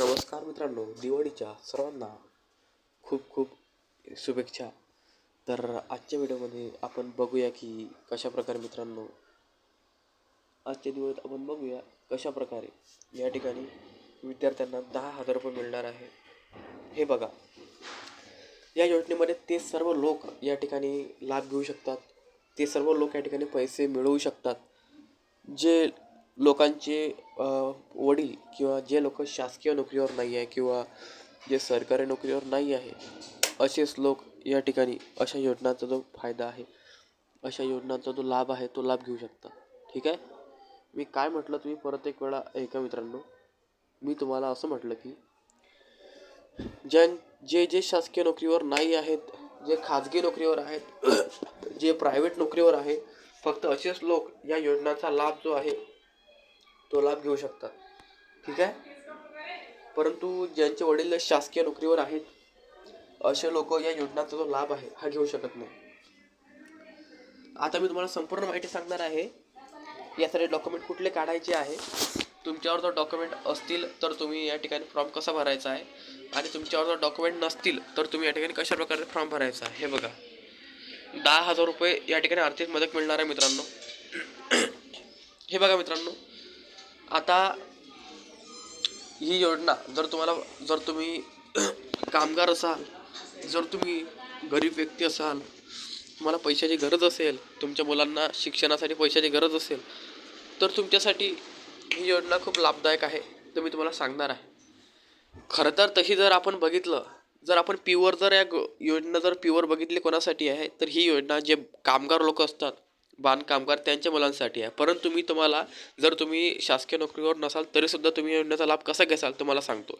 नमस्कार मित्रांनो दिवाळीच्या सर्वांना खूप खूप शुभेच्छा. तर आजच्या व्हिडिओमध्ये आपण बघूया की कशा प्रकारे मित्रांनो आजच्या दिवसात आपण बघूया कशा प्रकारे या ठिकाणी विद्यार्थ्यांना दहा हजार रुपये मिळणार आहे. हे बघा. या योजनेमध्ये ते सर्व लोक या ठिकाणी लाभ घेऊ शकतात. ते सर्व लोक या ठिकाणी पैसे मिळवू शकतात. जे लोकांचे वडील किंवा जे लोक शासकीय नोकरीवर नाही आहे किंवा जे सरकारी नोकरीवर नाही आहे असेच लोक या ठिकाणी अशा योजनांचा जो फायदा आहे अशा योजनांचा जो लाभ आहे तो लाभ घेऊ शकता. ठीक आहे? मी काय म्हटलं तुम्ही परत एक वेळा ऐका मित्रांनो. मी तुम्हाला असं म्हटलं की ज्यां जे जे शासकीय नोकरीवर नाही आहेत जे खाजगी नोकरीवर आहेत जे प्रायव्हेट नोकरीवर आहे फक्त असेच लोक या योजनांचा लाभ जो आहे तो लाभ घेऊ शकतात. ठीक आहे? परंतु ज्यांचे वडील शासकीय नोकरीवर आहेत असे लोक या योजनाचा जो लाभ आहे हा घेऊ शकत नाही. आता मी तुम्हाला संपूर्ण माहिती सांगणार आहे. यासाठी डॉक्युमेंट कुठले काढायचे आहे तुमच्यावर जर डॉक्युमेंट असतील तर तुम्ही या ठिकाणी फॉर्म कसा भरायचा आहे? आणि तुमच्यावर जर डॉक्युमेंट नसतील तर तुम्ही या ठिकाणी कशा प्रकारे फॉर्म भरायचा आहे? हे बघा. दहा हजार रुपये या ठिकाणी आर्थिक मदत मिळणार आहे मित्रांनो. हे बघा मित्रांनो. आता ही योजना जर तुम्हाला जर तुम्ही कामगार असाल जर तुम्ही गरीब व्यक्ती असाल तुम्हाला पैशाची गरज असेल तुमच्या मुलांना शिक्षणासाठी पैशाची गरज असेल तर तुमच्यासाठी ही योजना खूप लाभदायक आहे तर मी तुम्हाला सांगणार आहे. खरं तर तशी जर आपण बघितलं जर आपण प्युअर जर या योजना जर प्युअर बघितली कोणासाठी आहे तर ही योजना जे कामगार लोक असतात बांधकामगार त्यांच्या मुलांसाठी आहे. परंतु मी तुम्हाला जर तुम्ही शासकीय नोकरीवर नसाल तरीसुद्धा तुम्ही योजनेचा लाभ कसा घ्याल तुम्हाला सांगतो.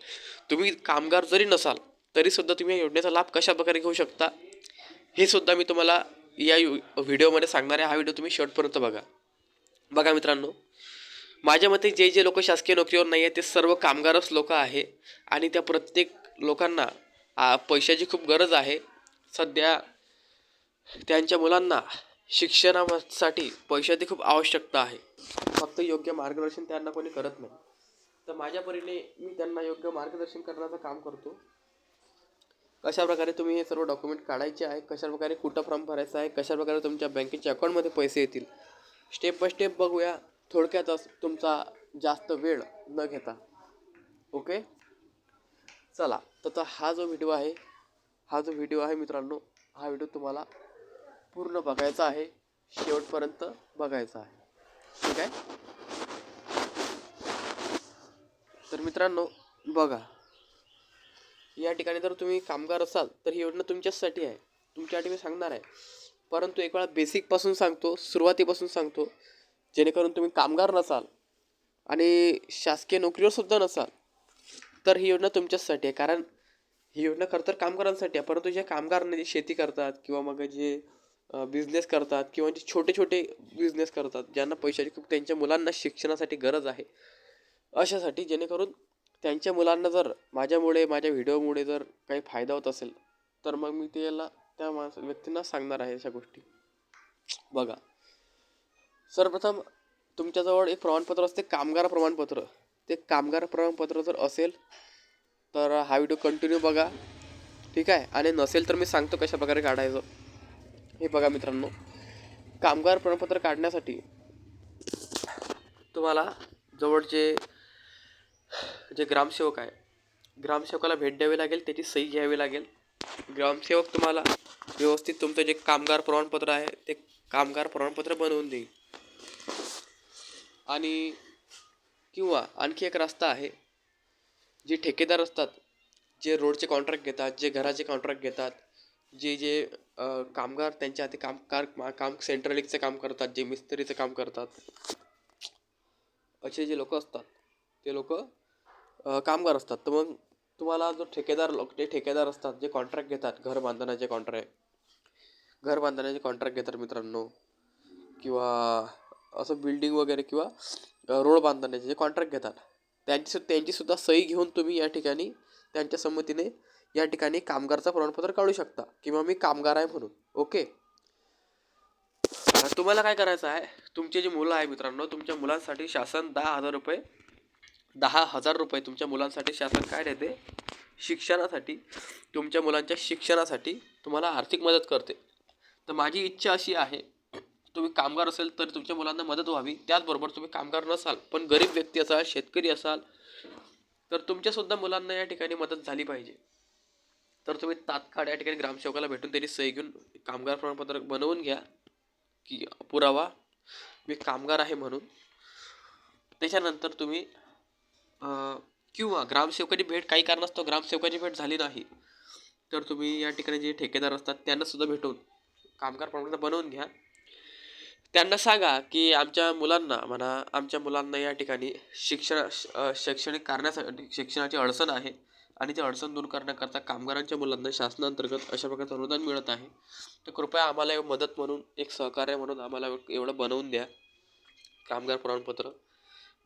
तुम्ही कामगार जरी नसाल तरीसुद्धा तुम्ही या योजनेचा लाभ कशा प्रकारे घेऊ शकता? हे सुद्धा मी तुम्हाला या व्हिडिओमध्ये सांगणार आहे. हा व्हिडिओ तुम्ही शेवटपर्यंत बघा. बघा मित्रांनो माझ्या मते जे जे लोक शासकीय नोकरीवर नाही आहे ते सर्व कामगारच लोक आहे. आणि त्या प्रत्येक लोकांना पैशाची खूप गरज आहे. सध्या त्यांच्या मुलांना शिक्षणासाठी पैशाची खूप आवश्यकता आहे. फक्त योग्य मार्गदर्शन त्यांना कोणी करत नाही. तर माझ्या परीने मी त्यांना योग्य मार्गदर्शन करण्याचं काम करतो. कशा प्रकारे तुम्ही हे सर्व डॉक्युमेंट काढायचे आहे कशाप्रकारे कुठं फॉर्म भरायचा आहे कशाप्रकारे तुमच्या बँकेच्या अकाउंटमध्ये पैसे येतील स्टेप बाय स्टेप बघूया थोडक्यातच तुमचा जास्त वेळ न घेता. ओके? चला तर तर हा जो व्हिडिओ आहे हा जो व्हिडिओ आहे मित्रांनो हा व्हिडिओ तुम्हाला पूर्ण बघायचा आहे. शेवटपर्यंत बघायचा आहे. ठीक आहे? तर मित्रांनो बघा. या ठिकाणी जर तुम्ही कामगार असाल तर ही योजना तुमच्याचसाठी आहे. तुमच्यासाठी मी सांगणार आहे. परंतु एक वेळा बेसिकपासून सांगतो सुरुवातीपासून सांगतो. जेणेकरून तुम्ही कामगार नसाल आणि शासकीय नोकरीवर सुद्धा नसाल तर ही योजना तुमच्याचसाठी आहे. कारण ही योजना खरं तर कामगारांसाठी आहे. परंतु जे कामगार नाही जे शेती करतात किंवा मग जे बिझनेस करतात किंवा जे छोटे छोटे बिझनेस करतात ज्यांना पैशाची खूप त्यांच्या मुलांना शिक्षणासाठी गरज आहे अशासाठी जेणेकरून त्यांच्या मुलांना जर माझ्यामुळे माझ्या व्हिडिओमुळे जर काही फायदा होत असेल तर मग मी त्याला त्या माणस व्यक्तींना सांगणार आहे अशा गोष्टी. बघा. सर्वप्रथम तुमच्याजवळ एक प्रमाणपत्र असते कामगार प्रमाणपत्र. ते कामगार प्रमाणपत्र जर असेल तर हा व्हिडिओ कंटिन्यू बघा. ठीक आहे? आणि नसेल तर मी सांगतो कशा प्रकारे काढायचं. हे बघा मित्रांनो कामगार प्रमाणपत्र काढण्यासाठी तुम्हाला जवळचे जे ग्रामसेवक आहे ग्रामसेवकाला भेट द्यावी लागेल त्याची सही घ्यावी लागेल. ग्रामसेवक तुम्हाला व्यवस्थित तुमचं जे कामगार प्रमाणपत्र आहे ते कामगार प्रमाणपत्र बनवून देईल. आणि किंवा आणखी एक रस्ता आहे जे ठेकेदार असतात जे रोडचे कॉन्ट्रॅक्ट घेतात जे घराचे कॉन्ट्रॅक्ट घेतात जे जे कामगार त्यांच्या हाती काम कार काम सेंट्रलिंगचं काम करतात जे मिस्त्रीचं काम करतात असे जे लोक असतात ते लोक कामगार असतात. तर मग तुम्हाला जो ठेकेदार लोक जे ठेकेदार असतात जे कॉन्ट्रॅक्ट घेतात घर बांधण्याचे कॉन्ट्रॅक्ट घर बांधण्याचे कॉन्ट्रॅक्ट घेतात मित्रांनो किंवा असं बिल्डिंग वगैरे किंवा रोड बांधण्याचे जे कॉन्ट्रॅक्ट घेतात त्यांची त्यांचीसुद्धा सही घेऊन तुम्ही या ठिकाणी त्यांच्या संमतीने या ठिकाणी कामगारचं प्रमाणपत्र काढू शकता. किंवा मी कामगार आहे म्हणून. ओके? तुम्हाला काय करायचं आहे? तुमचे जे मुलं आहे मित्रांनो तुमच्या मुलांसाठी शासन दहा हजार रुपये दहा हजार रुपये तुमच्या मुलांसाठी शासन काय देते? शिक्षणासाठी. तुमच्या मुलांच्या शिक्षणासाठी तुम्हाला आर्थिक मदत करते. तर माझी इच्छा अशी आहे तुम्ही कामगार असेल तर तुमच्या मुलांना मदत व्हावी. त्याचबरोबर तुम्ही कामगार नसाल पण गरीब व्यक्ती असाल शेतकरी असाल तर तुमच्यासुद्धा मुलांना या ठिकाणी मदत झाली पाहिजे. तर तुम्ही तात्काळ या ठिकाणी ग्रामसेवकाला भेटून त्यांनी सही घेऊन कामगार प्रमाणपत्र बनवून घ्या की पुरावा. मी कामगार आहे म्हणून. त्याच्यानंतर तुम्ही किंवा ग्रामसेवकाची भेट काही कारणास्तव ग्रामसेवकाची भेट झाली नाही तर तुम्ही या ठिकाणी जे ठेकेदार असतात त्यांना सुद्धा भेटून कामगार प्रमाणपत्र बनवून घ्या. त्यांना सांगा की आमच्या मुलांना म्हणा आमच्या मुलांना या ठिकाणी शिक्षण शैक्षणिक कारणासाठी शिक्षणाची अडचण आहे. आणि ती अडचण दूर करण्याकरता कामगारांच्या मुलांना शासनांतर्गत अशा प्रकारचं अनुदान मिळत आहे तर कृपया आम्हाला एक मदत म्हणून एक सहकार्य म्हणून आम्हाला एवढं बनवून द्या कामगार प्रमाणपत्र.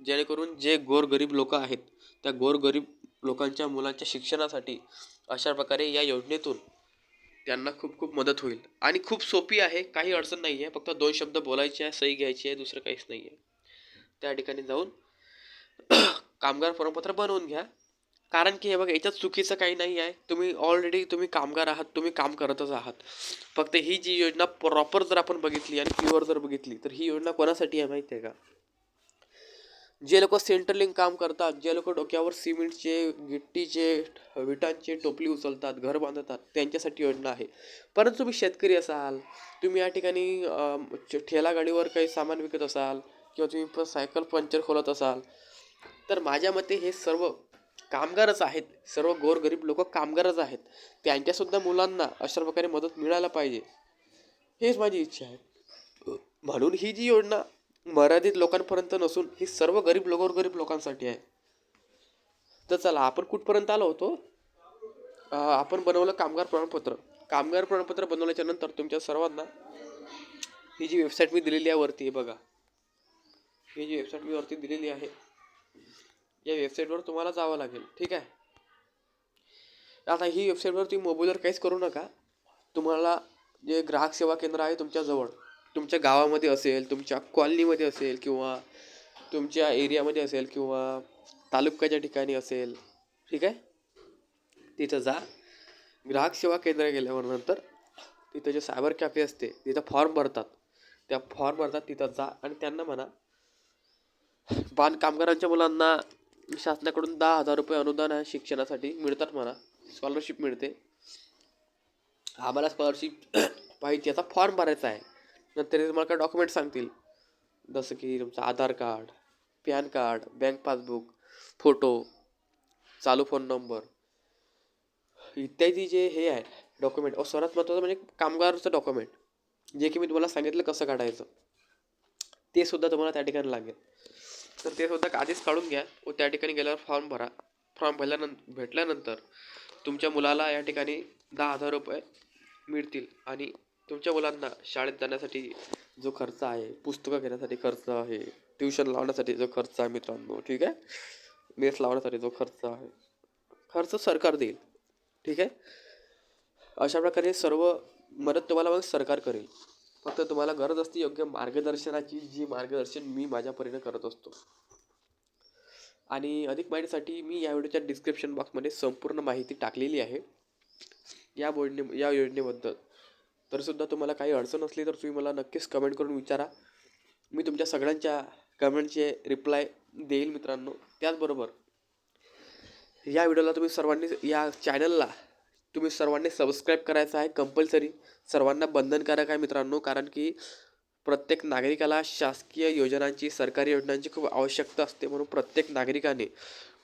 जेणेकरून जे गोरगरीब लोक आहेत त्या गोरगरीब लोकांच्या मुलांच्या शिक्षणासाठी अशा प्रकारे या योजनेतून त्यांना खूप खूप मदत होईल. आणि खूप सोपी आहे काही अडचण नाही आहे फक्त दोन शब्द बोलायचे आहे सही घ्यायची आहे दुसरं काहीच नाही आहे. त्या ठिकाणी जाऊन कामगार प्रमाणपत्र बनवून घ्या. कारण की हे बघा याच्यात चुकीचं काही नाही आहे. तुम्ही ऑलरेडी तुम्ही कामगार आहात तुम्ही काम करतच आहात. फक्त ही जी योजना प्रॉपर जर आपण बघितली आणि प्युअर जर बघितली तर ही योजना कोणासाठी आहे माहिती आहे का? जे लोक सेंटरलिंग काम करतात जे लोक डोक्यावर सिमेंटचे गिट्टीचे विटांचे टोपली उचलतात घर बांधतात त्यांच्यासाठी योजना आहे. परंतु तुम्ही शेतकरी असाल तुम्ही या ठिकाणी ठेला गाडीवर काही सामान विकत असाल किंवा तुम्ही सायकल पंक्चर खोलत असाल तर माझ्या मते हे सर्व कामगारच आहेत. सर्व गोरगरीब लोक कामगारच आहेत. त्यांच्यासुद्धा मुलांना अशा प्रकारे मदत मिळायला पाहिजे. हेच माझी इच्छा आहे. म्हणून ही जी योजना मर्यादित लोकांपर्यंत नसून ही सर्व गरीब लोक गरीब लोकांसाठी आहे. तर चला आपण कुठपर्यंत आलो होतो? आपण बनवलं कामगार प्रमाणपत्र. कामगार प्रमाणपत्र बनवल्याच्या नंतर तुमच्या सर्वांना ही जी वेबसाईट मी दिलेली आहे वरती बघा. ही जी वेबसाईट मी वरती दिलेली आहे. या वेबसाईटवर तुम्हाला जावं लागेल. ठीक आहे? आता ही वेबसाईटवर तुम्ही मोबाईलवर काहीच करू नका. तुम्हाला जे ग्राहक सेवा केंद्र आहे तुमच्याजवळ तुमच्या गावामध्ये असेल तुमच्या कॉलनीमध्ये असेल किंवा तुमच्या एरियामध्ये असेल किंवा तालुक्याच्या ठिकाणी असेल ठीक आहे? तिथं जा. ग्राहक सेवा केंद्र गेल्यावर नंतर तिथं जे सायबर कॅफे असते तिथं फॉर्म भरतात. त्या फॉर्म भरतात तिथं जा आणि त्यांना म्हणा. बांधकामगारांच्या मुलांना शासनाकडून दहा हजार रुपये अनुदान आहे शिक्षणासाठी. मिळतात म्हणा. स्कॉलरशिप मिळते. आम्हाला स्कॉलरशिप पाहिजे याचा फॉर्म भरायचा आहे. नंतर तुम्हाला काय डॉक्युमेंट सांगतील. जसं की तुमचं Aadhaar card PAN card bank passbook photo चालू फोन नंबर इत्यादी जे हे आहे डॉक्युमेंट अहो सर्वात महत्त्वाचं म्हणजे कामगारचं डॉक्युमेंट जे की मी तुम्हाला सांगितलं कसं काढायचं. ते सुद्धा तुम्हाला त्या ठिकाणी लागेल. तर ते सुद्धा आधीच काढून घ्या व त्या ठिकाणी गेल्यावर फॉर्म भरा. फॉर्म भरल्यानं भेटल्यानंतर तुमच्या मुलाला या ठिकाणी दहा हजार रुपये मिळतील आणि तुमच्या मुलांना शाळेत जाण्यासाठी जो खर्च आहे पुस्तकं घेण्यासाठी खर्च आहे ट्युशन लावण्यासाठी जो खर्च आहे मित्रांनो ठीक आहे? मेस लावण्यासाठी जो खर्च आहे खर्च सरकार देईल ठीक आहे? अशा प्रकारे सर्व मदत तुम्हाला मग सरकार करेल. फक्त तुम्हाला गरज असते योग्य मार्गदर्शनाची जी मार्गदर्शन मी माझ्या परीने करत असतो. आणि अधिक माहितीसाठी मी या व्हिडिओच्या डिस्क्रिप्शन बॉक्समध्ये संपूर्ण माहिती टाकलेली आहे. या बोर्डने या योजनेबद्दल. तरीसुद्धा तुम्हाला काही अडचण असली तर तुम्ही मला नक्कीच कमेंट करून विचारा. मी तुमच्या सगळ्यांच्या कमेंटचे रिप्लाय देईल मित्रांनो. त्याचबरोबर या व्हिडिओला तुम्ही सर्वांनी या चॅनलला तुम्ही सर्वांनी सबस्क्राईब करायचं आहे कंपल्सरी सर्वांना बंधनकारक आहे मित्रांनो कारण की प्रत्येक नागरिकाला शासकीय योजनांची सरकारी योजनांची खूप आवश्यकता असते म्हणून प्रत्येक नागरिकाने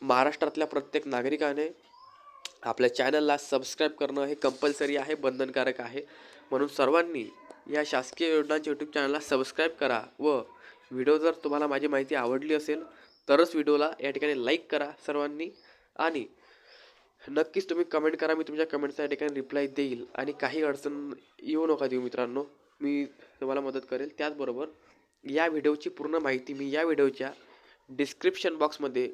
महाराष्ट्रातल्या प्रत्येक नागरिकाने आपल्या चॅनलला सबस्क्राईब करणं हे कंपल्सरी आहे बंधनकारक आहे. म्हणून सर्वांनी या शासकीय योजनांच्या यूट्यूब चॅनलला सबस्क्राईब करा व व्हिडिओ जर तुम्हाला माझी माहिती आवडली असेल तरच व्हिडिओला या ठिकाणी लाईक करा सर्वांनी. आणि नक्कीच तुम्ही कमेंट करा मी तुमच्या कमेंटचा या ठिकाणी रिप्लाय देईल. आणि काही अडचण येऊ नका देऊ मित्रांनो. मी तुम्हाला मदत करेल. त्याचबरोबर या व्हिडिओची पूर्ण माहिती मी या व्हिडिओच्या डिस्क्रिप्शन बॉक्समध्ये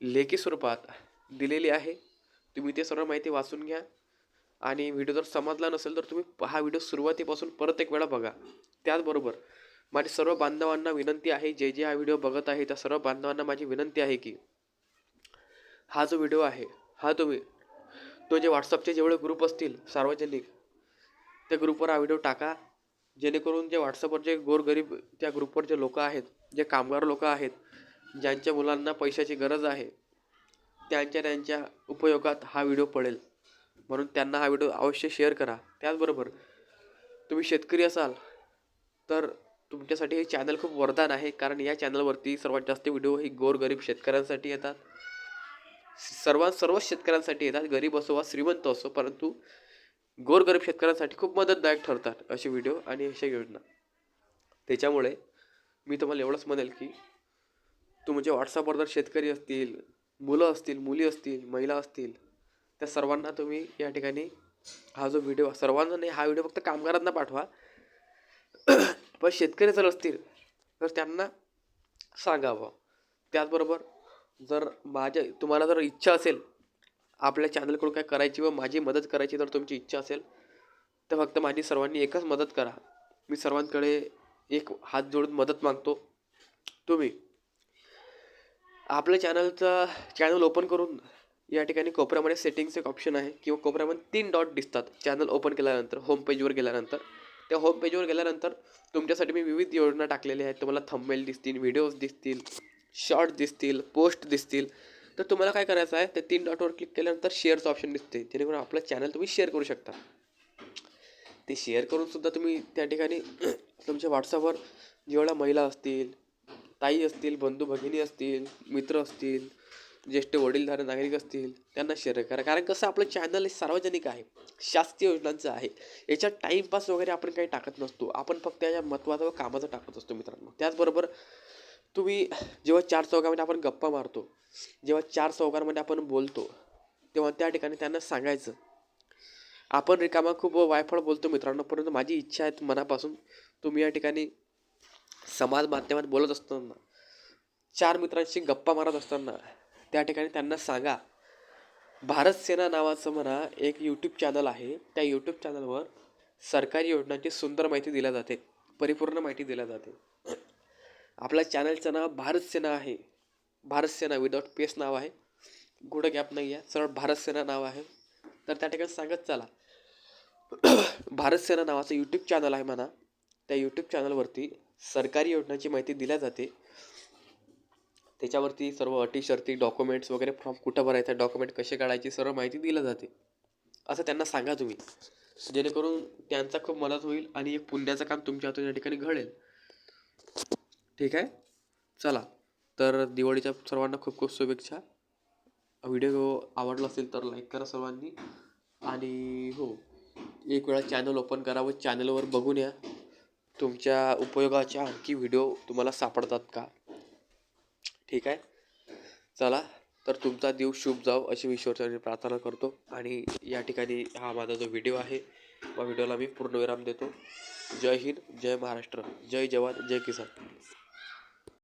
लेखी स्वरूपात दिलेली आहे. तुम्ही ते सर्व माहिती वाचून घ्या. आणि व्हिडिओ जर समजला नसेल तर तुम्ही हा व्हिडिओ सुरुवातीपासून परत एक वेळा बघा. त्याचबरोबर माझी सर्व बांधवांना विनंती आहे जे जे हा व्हिडिओ बघत आहे त्या सर्व बांधवांना माझी विनंती आहे की हा जो व्हिडिओ आहे हा तुम्ही तो जे व्हॉट्सअपचे जेवढे ग्रुप असतील सार्वजनिक त्या ग्रुपवर हा व्हिडिओ टाका. जेणेकरून जे व्हॉट्सअपवर जे गोरगरीब त्या ग्रुपवर जे लोकं आहेत जे कामगार लोकं आहेत ज्यांच्या मुलांना पैशाची गरज आहे त्यांच्या त्यांच्या उपयोगात हा व्हिडिओ पडेल. म्हणून त्यांना हा व्हिडिओ अवश्य शेअर करा. त्याचबरोबर तुम्ही शेतकरी असाल तर तुमच्यासाठी हे चॅनल खूप वरदान आहे. कारण या चॅनलवरती सर्वात जास्त व्हिडिओ ही गोरगरीब शेतकऱ्यांसाठी येतात. सर्वां सर्वच शेतकऱ्यांसाठी येतात. गरीब असो वा श्रीमंत असो परंतु गोरगरीब शेतकऱ्यांसाठी खूप मदतदायक ठरतात असे व्हिडिओ आणि अशा योजना. त्याच्यामुळे मी तुम्हाला एवढंच म्हणेल की तुमच्या व्हॉट्सअपवर म्हणजे जर शेतकरी असतील मुलं असतील मुली असतील महिला असतील त्या सर्वांना तुम्ही या ठिकाणी हा जो व्हिडिओ सर्वांना नाही हा व्हिडिओ फक्त कामगारांना पाठवा. पण शेतकरी जर असतील तर त्यांना सांगावं. त्याचबरोबर जर माझ्या तुम्हाला जर इच्छा असेल आपल्या चॅनलकडून काय करायची व माझी मदत करायची जर तुमची इच्छा असेल तर फक्त माझी सर्वांनी एकच मदत करा. मी सर्वांकडे एक हात जोडून मदत मागतो. तुम्ही आपल्या चॅनलचं चॅनल ओपन करून या ठिकाणी कोपऱ्यामध्ये सेटिंग्स एक ऑप्शन आहे किंवा कोपऱ्यामध्ये तीन डॉट दिसतात. चॅनल ओपन केल्यानंतर होम पेजवर गेल्यानंतर. त्या होम पेजवर गेल्यानंतर तुमच्यासाठी मी विविध योजना टाकलेल्या आहेत. तुम्हाला थंबमेल दिसतील व्हिडिओज दिसतील. शॉर्ट दिसतील पोस्ट दिसतील. तर तुम्हाला काय करायचं आहे त्या तीन डॉटवर क्लिक केल्यानंतर शेअरचं ऑप्शन दिसते. जेणेकरून आपलं चॅनल तुम्ही शेअर करू शकता. ते शेअर करूनसुद्धा तुम्ही त्या ठिकाणी तुमच्या व्हॉट्सअपवर जेवढ्या महिला असतील ताई असतील बंधू भगिनी असतील मित्र असतील ज्येष्ठ वडीलधारे नागरिक असतील त्यांना शेअर करा. कारण कसं आपलं चॅनल हे सार्वजनिक आहे शासकीय योजनांचं आहे. याच्यात टाईमपास वगैरे आपण काही टाकत नसतो. आपण फक्त याच्या महत्त्वाचं व कामाचं टाकत असतो मित्रांनो. त्याचबरोबर तुम्ही जेव्हा चार चौकामध्ये आपण गप्पा मारतो जेव्हा चार चौकांमध्ये आपण बोलतो तेव्हा त्या ठिकाणी त्यांना सांगायचं. आपण रिकामा खूप वायफळ बोलतो मित्रांनो परंतु माझी इच्छा आहे मनापासून तुम्ही या ठिकाणी समाज माध्यमात बोलत असताना चार मित्रांशी गप्पा मारत असताना त्या ठिकाणी त्यांना सांगा. भारत सेना नावाचं म्हणा एक यूट्यूब चॅनल आहे. त्या यूट्यूब चॅनलवर सरकारी योजनांची सुंदर माहिती दिल्या जाते परिपूर्ण माहिती दिल्या जाते. आपल्या चॅनलचं नाव भारत सेना आहे. भारत सेना विदाउट पेस नाव आहे. गुड गॅप नाही आहे सरळ भारत सेना नाव आहे. तर त्या ठिकाणी सांगत चला. भारत सेना नावाचं यूट्यूब चॅनल आहे म्हणा. त्या यूट्यूब चॅनलवरती सरकारी योजनांची माहिती दिल्या जाते. त्याच्यावरती सर्व अटी शर्ती डॉक्युमेंट्स वगैरे फॉर्म कुठं भरायचं डॉक्युमेंट कसे काढायची सर्व माहिती दिली जाते. असं त्यांना सांगा तुम्ही. जेणेकरून त्यांचा खूप मदत होईल आणि एक पुण्याचं काम तुमच्या हातून या ठिकाणी घडेल. ठीक आहे. चला. तर दिवाळीच्या सर्वांना खूप खूप शुभेच्छा. व्हिडिओ आवडला असेल तर लाईक करा सर्वांनी. आणि हो एक वेळा चॅनल ओपन करा व चॅनलवर बघून या. तुमच्या उपयोगाच्या आणखी व्हिडिओ तुम्हाला सापडतात का? ठीक आहे? चला. तर तुमचा देव शुभ जाव अशी विश्वासाने प्रार्थना करतो. आणि या ठिकाणी हा माझा जो व्हिडिओ आहे त्या व्हिडिओला मी पूर्णविराम देतो. जय हिंद जय महाराष्ट्र जय जवान जय किसान.